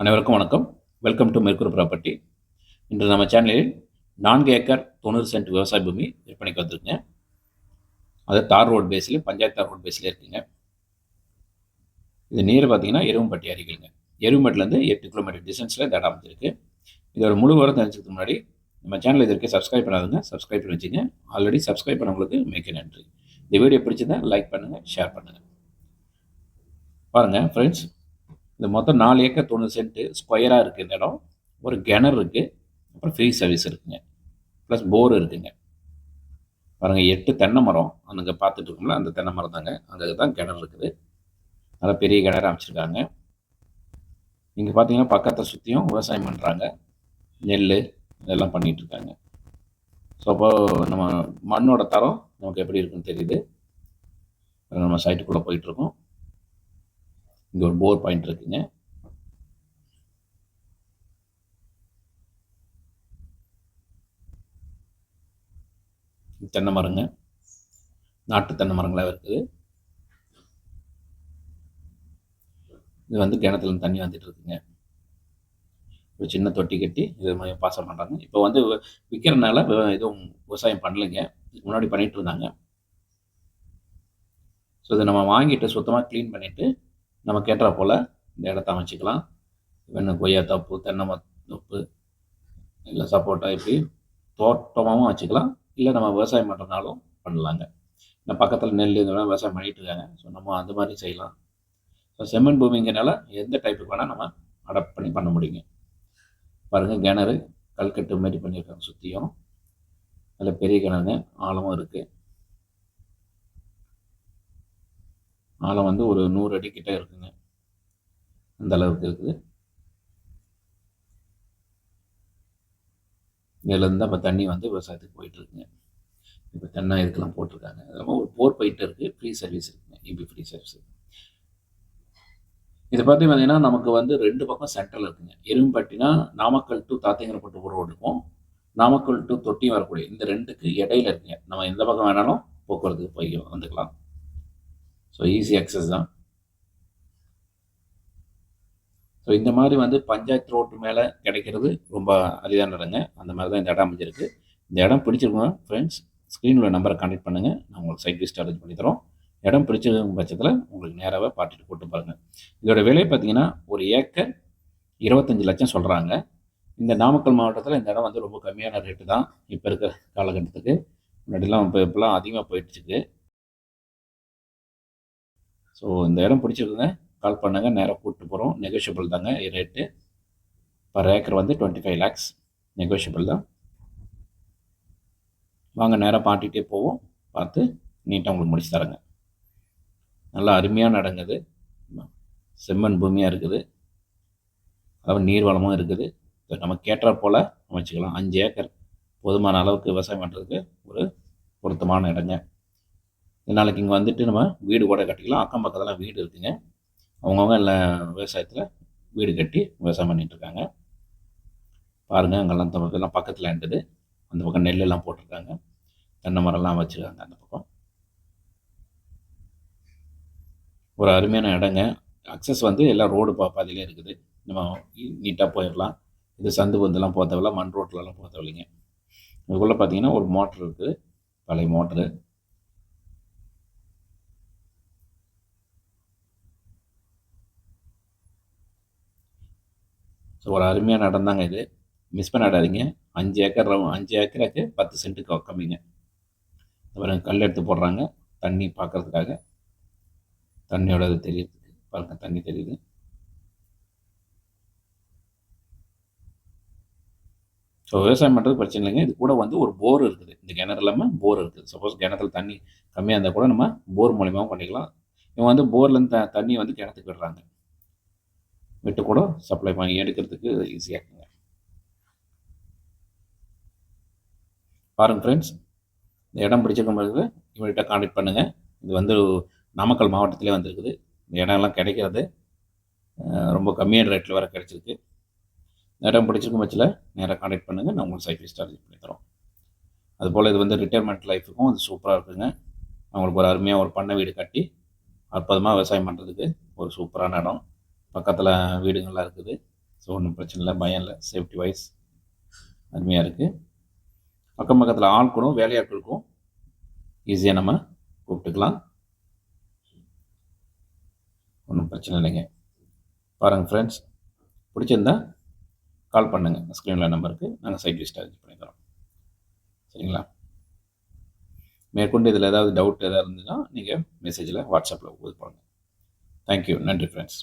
அனைவருக்கும் வணக்கம். Welcome to மெர்குர் property இன்று நம்ம சேனலில் நான்கு ஏக்கர் தொண்ணூறு சென்ட் விவசாய பூமி விற்பனைக்கு வந்திருக்குங்க. அது தார் ரோட் பேஸில் பஞ்சாயத்து தார் ரோட் பேஸில் இருக்குங்க. இது நீர் பார்த்தீங்கன்னா எருவம்பட்டி அருகிலுங்க. எருவம்பட்டிலேருந்து எட்டு கிலோமீட்டர் டிஸ்டன்ஸில் இந்த இடம் அமைஞ்சிருக்கு. இதோட முழு வரம் தெரிஞ்சதுக்கு முன்னாடி நம்ம சேனல் இதற்கு சப்ஸ்கிரைப் பண்ணாதுங்க சப்ஸ்கிரைப் பண்ணி வச்சுங்க. ஆல்ரெடி சப்ஸ்கிரைப் பண்ணவங்களுக்கு மிக்க நன்றி. இந்த வீடியோ பிடிச்சிருந்தா லைக் பண்ணுங்கள் ஷேர் பண்ணுங்கள் பாருங்கள் ஃப்ரெண்ட்ஸ் இந்த மொத்தம் நாலு ஏக்கர் தொண்ணூறு சென்ட்டு ஸ்கொயராக இருக்குது இந்த இடம். ஒரு கிணறு இருக்குது அப்புறம் ஃப்ரீ சர்வீஸ் இருக்குங்க. ப்ளஸ் போர் இருக்குங்க. பாருங்கள் எட்டு தென்னை மரம். அங்கே பார்த்துட்டு இருக்கோம்ல அந்த தென்னை மரம் தாங்க. அங்கே தான் கிணறு இருக்குது. நல்லா பெரிய கிணறு அமைச்சிருக்காங்க. இங்கே பார்த்தீங்கன்னா பக்கத்தை சுற்றியும் விவசாயம் பண்ணுறாங்க நெல் இதெல்லாம் பண்ணிகிட்டு இருக்காங்க. ஸோ அப்போ நம்ம மண்ணோட தரம் நமக்கு எப்படி இருக்குன்னு தெரியுது. நம்ம சைட்டுக்குள்ளே போயிட்டுருக்கோம் இங்கே ஒரு போர் பாயிண்ட் இருக்குங்க. தென்னை மரங்க. நாட்டு தென்னை மரங்களாக இருக்குது. இது வந்து கிணத்துல தண்ணி வந்துட்டு இருக்குங்க. ஒரு சின்ன தொட்டி கட்டி இது மாதிரி பாசம் பண்ணுறாங்க இப்போ வந்து விற்கிறனால எதுவும் விவசாயம் பண்ணலைங்க. இதுக்கு முன்னாடி பண்ணிட்டு இருந்தாங்க. ஸோ இதை நம்ம வாங்கிட்டு சுத்தமாக க்ளீன் பண்ணிவிட்டு நம்ம கேட்டால் போல் இந்த இடத்த அமைச்சிக்கலாம். வேணும் கொய்யா தப்பு தென்னை தப்பு இல்லை சப்போட்டா இப்படி தோட்டமாகவும் வச்சுக்கலாம் இல்லை நம்ம விவசாயம் பண்ணுறதுனாலும் பண்ணலாங்க. இந்த பக்கத்தில் நெல் இதெல்லாம் விவசாயம் பண்ணிகிட்டு இருக்காங்க. ஸோ நம்ம அந்த மாதிரி செய்யலாம். ஸோ செம்மண் பூமிங்கிறனால எந்த டைப்புக்கு வேணால் நம்ம அடாப்ட் பண்ணி பண்ண முடியுங்க. பாருங்கள் கிணறு கல்கட்டு மாரி பண்ணியிருக்காங்க சுற்றியும் அதில் பெரிய கிணறுங்க ஆழமும் இருக்குது ஆழம் வந்து ஒரு நூறு அடி கிட்ட இருக்குங்க. அந்த அளவுக்கு இருக்குது. இதுலேருந்து தான் இப்போ தண்ணி வந்து விவசாயத்துக்கு போயிட்டு இருக்குங்க. இப்போ தென்னை இதுக்கெல்லாம் போட்டிருக்காங்க. அதெல்லாம் ஒரு போர் போயிட்டு இருக்குது ஃப்ரீ சர்வீஸ் இருக்குங்க. இபி ஃப்ரீ சர்வீஸ் இதை பற்றி பார்த்தீங்கன்னா நமக்கு வந்து ரெண்டு பக்கம் சென்ட்ரல் இருக்குங்க. எரும்பட்டினா நாமக்கல் டு தாத்தேங்கரப்பட்டு ஒரு ரோடு இருக்கும். நாமக்கல் டு தொட்டி வரக்கூடிய இந்த ரெண்டுக்கு இடையில இருக்குங்க. நம்ம எந்த பக்கம் வேணாலும் போக்குவரத்துக்கு போய் வந்துக்கலாம். ஸோ ஈஸி அக்சஸ் தான். ஸோ இந்த மாதிரி வந்து பஞ்சாயத்து ரோட்டு மேலே கிடைக்கிறது ரொம்ப அரிதான இடங்க. அந்த மாதிரி தான் இந்த இடம் அமைஞ்சிருக்கு. இந்த இடம் பிடிச்சிருக்கோம் ஃப்ரெண்ட்ஸ் ஸ்க்ரீனில் நம்பரை கான்டெக்ட் பண்ணுங்கள் நான் உங்களுக்கு சைட் லிஸ்ட் அரேஞ்ச் பண்ணி தரோம். இடம் பிடிச்சிருக்கும் பட்சத்தில் உங்களுக்கு நேராகவே பார்த்துட்டு கூட்டு பாருங்கள் இதோட விலை பார்த்தீங்கன்னா ஒரு ஏக்கர் இருபத்தஞ்சி லட்சம் சொல்கிறாங்க இந்த நாமக்கல் மாவட்டத்தில் இந்த இடம் வந்து ரொம்ப கம்மியான ரேட்டு தான். இப்போ இருக்கிற காலகட்டத்துக்கு. முன்னாடிலாம் இப்போ இப்போலாம் அதிகமாக போயிடுச்சுக்கு ஸோ இந்த இடம் பிடிச்சிருக்குங்க கால் பண்ணுங்கள் நேராக கூப்பிட்டு போகிறோம் நெகோஷியபிள் தாங்க ரேட்டு பர் ஏக்கர் வந்து டுவெண்ட்டி ஃபைவ் லேக்ஸ் நெகோஷியபிள் தான். வாங்க நேராக பாட்டிகிட்டே போவோம். பார்த்து நீட்டாக உங்களுக்கு முடிச்சு தரேங்க. நல்லா அருமையான நடங்குது செம்மண் பூமியாக இருக்குது. அதாவது நீர் வளமும் இருக்குது. நம்ம கேட்டால் போல் அமைச்சிக்கலாம். அஞ்சு ஏக்கர் போதுமான அளவுக்கு விவசாயம் பண்ணுறதுக்கு ஒரு பொருத்தமான இடங்க. நாளைக்கு இங்கே வந்துட்டு நம்ம வீடு கூட கட்டிக்கலாம். அக்கம் பக்கத்தில் வீடு இருக்குங்க. அவங்கவுங்க எல்லாம் விவசாயத்தில் வீடு கட்டி விவசாயம் பண்ணிகிட்ருக்காங்க பாருங்கள் அங்கெல்லாம் எல்லாம் பக்கத்தில் இருந்தது. அந்த பக்கம் நெல்லெல்லாம் போட்டிருக்காங்க. தென்னை மரம்லாம் வச்சுருக்காங்க அந்த பக்கம். ஒரு அருமையான இடங்க. அக்சஸ் வந்து எல்லாம் ரோடு பா பாதையிலே இருக்குது. நம்ம நீட்டாக போயிடலாம் இது சந்து பந்தெல்லாம் போகிறதவில்லை மண் ரோட்லலாம் போத்தவில்லைங்க. இதுக்குள்ளே பார்த்தீங்கன்னா ஒரு மோட்ரு இருக்குது. பழைய மோட்ரு ஸோ ஒரு அருமையாக நடந்தாங்க இது. மிஸ் பண்ணாடாதீங்க. அஞ்சு ஏக்கர் அஞ்சு ஏக்கருக்கு பத்து சென்ட்டுக்கு கம்மிங்க அப்புறம் கல் எடுத்து போடுறாங்க. தண்ணி பார்க்குறதுக்காக தண்ணியோட இது தெரியுது. பாருங்க தண்ணி தெரியுது. ஸோ விவசாயம் பண்ணுறது பிரச்சனை இல்லைங்க. இது கூட வந்து ஒரு போர் இருக்குது. இந்த கிணறு இல்லாமல் போர் இருக்குது. சப்போஸ் கிணத்துல தண்ணி கம்மியாக இருந்தால் கூட நம்ம போர் மூலியமாகவும் பண்ணிக்கலாம். இவங்க வந்து போர்லேருந்து த தண்ணி வந்து கிணத்துக்கு விடுறாங்க. விட்டு கூட சப்ளை பண்ணி எடுக்கிறதுக்கு ஈஸியாக இருக்குங்க. பாருங்கள் ஃப்ரெண்ட்ஸ் இந்த இடம் பிடிச்சிருக்கும் போது இவங்கள்ட்ட கான்டெக்ட் பண்ணுங்கள் இது வந்து நாமக்கல் மாவட்டத்திலே வந்திருக்குது. இந்த இடம்லாம் கிடைக்கிறது ரொம்ப கம்மியான ரேட்டில் வர கிடச்சிருக்கு. இந்த இடம் பிடிச்சிருக்கும் பட்சத்தில் நேராக காண்டக்ட் பண்ணுங்கள் நான் உங்களுக்கு சைக்கிள் சார்ஜ் பண்ணி தரோம். அதுபோல் இது வந்து ரிட்டையர்மெண்ட் லைஃபுக்கும் அது சூப்பராக இருக்குங்க. அவங்களுக்கு ஒரு அருமையாக ஒரு பண்ணை வீடு கட்டி அற்புதமாக விவசாயம் பண்ணுறதுக்கு ஒரு சூப்பரான இடம். பக்கத்தில் வீடுங்கள்லாம் இருக்குது. ஸோ ஒன்றும் பிரச்சனை இல்லை. பயம் இல்லை. சேஃப்டி வைஸ் அருமையாக இருக்குது பக்கம் பக்கத்தில் ஆட்களும் வேலையாட்களுக்கும் ஈஸியாக நம்ம கூப்பிட்டுக்கலாம். ஒன்றும் பிரச்சனை இல்லைங்க. பாருங்கள் ஃப்ரெண்ட்ஸ் பிடிச்சிருந்தா கால் பண்ணுங்கள் ஸ்க்ரீனில் நம்பருக்கு நாங்கள் சைட் லிஸ்ட் அரேஞ்ச் பண்ணி தரோம் சரிங்களா? மேற்கொண்டு இதில் ஏதாவது டவுட் எதாவது இருந்ததுன்னா நீங்கள் மெசேஜில் வாட்ஸ்அப்பில் இது பண்ணுங்கள் தேங்க்யூ நன்றி ஃப்ரெண்ட்ஸ்